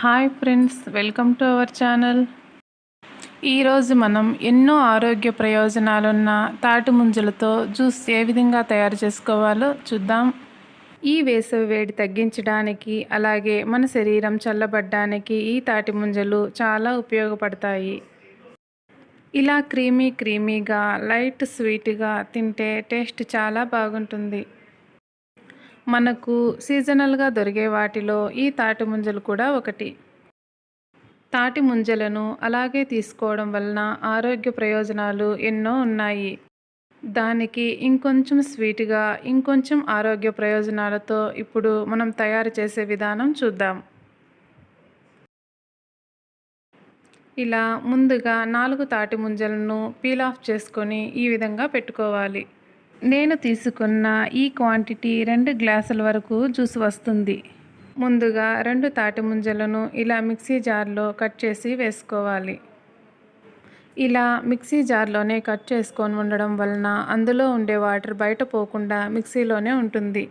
Hi friends welcome to our channel ఈరోజు మనం ఎన్నో ఆరోగ్య ప్రయోజనాలున్న తాటి ముంజలతో జ్యూస్ ఏ విధంగా తయారు చేసుకోవాలో చూద్దాం. ఈ వేసవి వేడి తగ్గించడానికి అలాగే మన శరీరం చల్లబడ్డానికి ఈ తాటి ముంజలు చాలా ఉపయోగపడతాయి. ఇలా క్రీమీ క్రీమీగా లైట్ స్వీట్గా తింటే టేస్ట్ చాలా బాగుంటుంది. మనకు సీజనల్గా దొరికే వాటిలో ఈ తాటి ముంజలు కూడా ఒకటి. తాటి ముంజలను అలాగే తీసుకోవడం వలన ఆరోగ్య ప్రయోజనాలు ఎన్నో ఉన్నాయి. దానికి ఇంకొంచెం స్వీట్గా ఇంకొంచెం ఆరోగ్య ప్రయోజనాలతో ఇప్పుడు మనం తయారు చేసే విధానం చూద్దాం. ఇలా ముందుగా నాలుగు తాటి ముంజలను పీల్ ఆఫ్ చేసుకొని ఈ విధంగా పెట్టుకోవాలి. నేను తీసుకున్న ఈ క్వాంటిటీ రెండు గ్లాసుల వరకు జ్యూస్ వస్తుంది. ముందుగా రెండు తాటి ముంజలను ఇలా మిక్సీ జార్లో కట్ చేసి వేసుకోవాలి. ఇలా మిక్సీ జార్లోనే కట్ చేసుకొని ఉండడం వలన అందులో ఉండే వాటర్ బయట పోకుండా మిక్సీలోనే ఉంటుంది.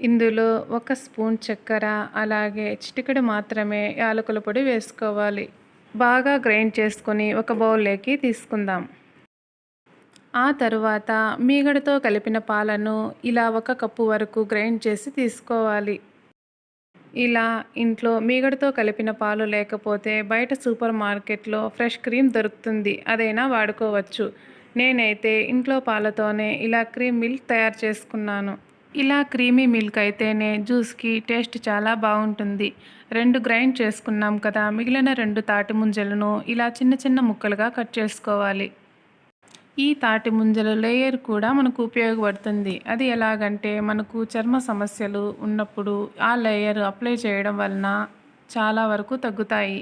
ఇందులో ఒక స్పూన్ చక్కెర అలాగే చిటికెడు మాత్రమే యాలకుల పొడి వేసుకోవాలి. బాగా గ్రైండ్ చేసుకొని ఒక బౌల్లోకి తీసుకుందాం. ఆ తరువాత మీగడతో కలిపిన పాలను ఇలా ఒక కప్పు వరకు గ్రైండ్ చేసి తీసుకోవాలి. ఇలా ఇంట్లో మీగడతో కలిపిన పాలు లేకపోతే బయట సూపర్ మార్కెట్లో ఫ్రెష్ క్రీమ్ దొరుకుతుంది. అదైనా వాడుకోవచ్చు. నేనైతే ఇంట్లో పాలతోనే ఇలా క్రీమ్ మిల్క్ తయారు చేసుకున్నాను. ఇలా క్రీమీ మిల్క్ అయితేనే జ్యూస్కి టేస్ట్ చాలా బాగుంటుంది. రెండు గ్రైండ్ చేసుకున్నాం కదా మిగిలిన రెండు తాటి ముంజలను ఇలా చిన్న చిన్న ముక్కలుగా కట్ చేసుకోవాలి. ఈ తాటి ముంజల లేయర్ కూడా మనకు ఉపయోగపడుతుంది. అది ఎలాగంటే మనకు చర్మ సమస్యలు ఉన్నప్పుడు ఆ లేయర్ అప్లై చేయడం వలన చాలా వరకు తగ్గుతాయి.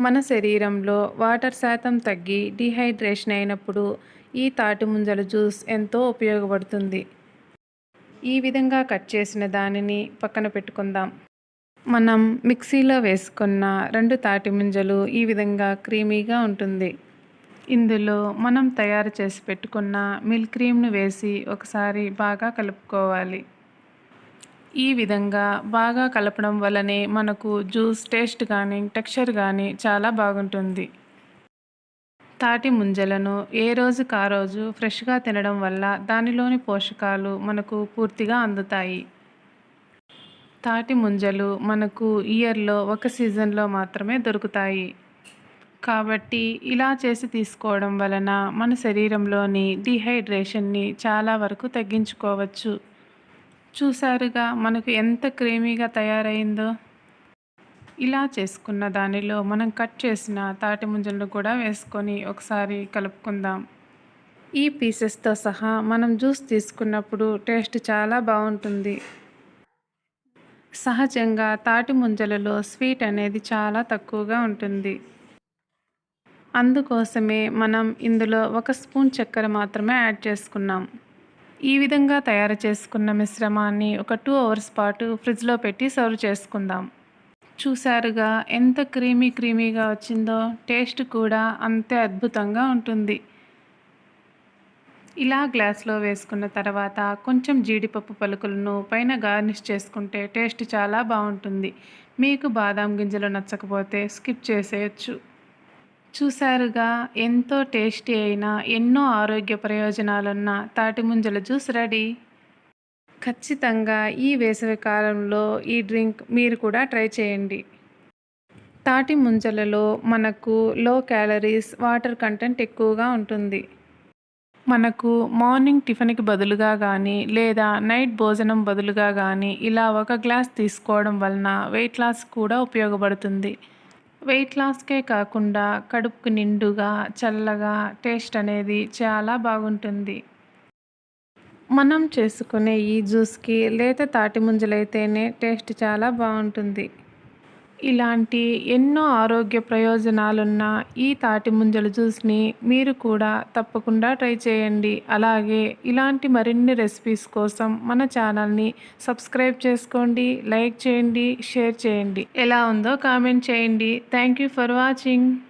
మన శరీరంలో వాటర్ శాతం తగ్గి డిహైడ్రేషన్ అయినప్పుడు ఈ తాటి ముంజల జ్యూస్ ఎంతో ఉపయోగపడుతుంది. ఈ విధంగా కట్ చేసిన దానిని పక్కన పెట్టుకుందాం. మనం మిక్సీలో వేసుకున్న రెండు తాటి ముంజలు ఈ విధంగా క్రీమీగా ఉంటుంది. ఇందులో మనం తయారు చేసి పెట్టుకున్న మిల్క్ క్రీమ్ను వేసి ఒకసారి బాగా కలుపుకోవాలి. ఈ విధంగా బాగా కలపడం వల్లనే మనకు జ్యూస్ టేస్ట్ కానీ టెక్స్చర్ కానీ చాలా బాగుంటుంది. తాటి ముంజలను ఏ రోజుకు ఆ రోజు ఫ్రెష్గా తినడం వల్ల దానిలోని పోషకాలు మనకు పూర్తిగా అందుతాయి. తాటి ముంజలు మనకు ఇయర్లో ఒక సీజన్లో మాత్రమే దొరుకుతాయి. కాబట్టి ఇలా చేసి తీసుకోవడం వలన మన శరీరంలోని డిహైడ్రేషన్ని చాలా వరకు తగ్గించుకోవచ్చు. చూసారుగా మనకు ఎంత క్రీమీగా తయారైందో. ఇలా చేసుకున్న దానిలో మనం కట్ చేసిన తాటి ముంజలను కూడా వేసుకొని ఒకసారి కలుపుకుందాం. ఈ పీసెస్తో సహా మనం జ్యూస్ తీసుకున్నప్పుడు టేస్ట్ చాలా బాగుంటుంది. సహజంగా తాటి ముంజలలో స్వీట్ అనేది చాలా తక్కువగా ఉంటుంది. అందుకోసమే మనం ఇందులో ఒక స్పూన్ చక్కెర మాత్రమే యాడ్ చేసుకున్నాం. ఈ విధంగా తయారు చేసుకున్న మిశ్రమాన్ని ఒక టూ అవర్స్ పాటు ఫ్రిడ్జ్లో పెట్టి సర్వ్ చేసుకుందాం. చూసారుగా ఎంత క్రీమీ క్రీమీగా వచ్చిందో టేస్ట్ కూడా అంతే అద్భుతంగా ఉంటుంది. ఇలా గ్లాస్లో వేసుకున్న తర్వాత కొంచెం జీడిపప్పు పలుకులను పైన గార్నిష్ చేసుకుంటే టేస్ట్ చాలా బాగుంటుంది. మీకు బాదాం గింజలు నచ్చకపోతే స్కిప్ చేసేయచ్చు. చూసారుగా ఎంతో టేస్టీ అయిన ఎన్నో ఆరోగ్య ప్రయోజనాలున్న తాటి ముంజల జ్యూస్ రెడీ. ఖచ్చితంగా ఈ వేసవి కాలంలో ఈ డ్రింక్ మీరు కూడా ట్రై చేయండి. తాటి ముంజలలో మనకు లో క్యాలరీస్ వాటర్ కంటెంట్ ఎక్కువగా ఉంటుంది. మనకు మార్నింగ్ టిఫిన్కి బదులుగా కానీ లేదా నైట్ భోజనం బదులుగా కానీ ఇలా ఒక గ్లాస్ తీసుకోవడం వలన వెయిట్ లాస్ కూడా ఉపయోగపడుతుంది. వెయిట్ లాస్కే కాకుండా కడుపుకు నిండుగా చల్లగా టేస్ట్ అనేది చాలా బాగుంటుంది. మనం చేసుకునే ఈ జ్యూస్కి లేత తాటి ముంజలైతేనే టేస్ట్ చాలా బాగుంటుంది. ఇలాంటి ఎన్నో ఆరోగ్య ప్రయోజనాలున్న ఈ తాటి ముంజల జ్యూస్ని మీరు కూడా తప్పకుండా ట్రై చేయండి. అలాగే ఇలాంటి మరిన్ని రెసిపీస్ కోసం మన ఛానల్ని సబ్స్క్రైబ్ చేసుకోండి లైక్ చేయండి షేర్ చేయండి. ఎలా ఉందో కామెంట్ చేయండి. Thank you for watching.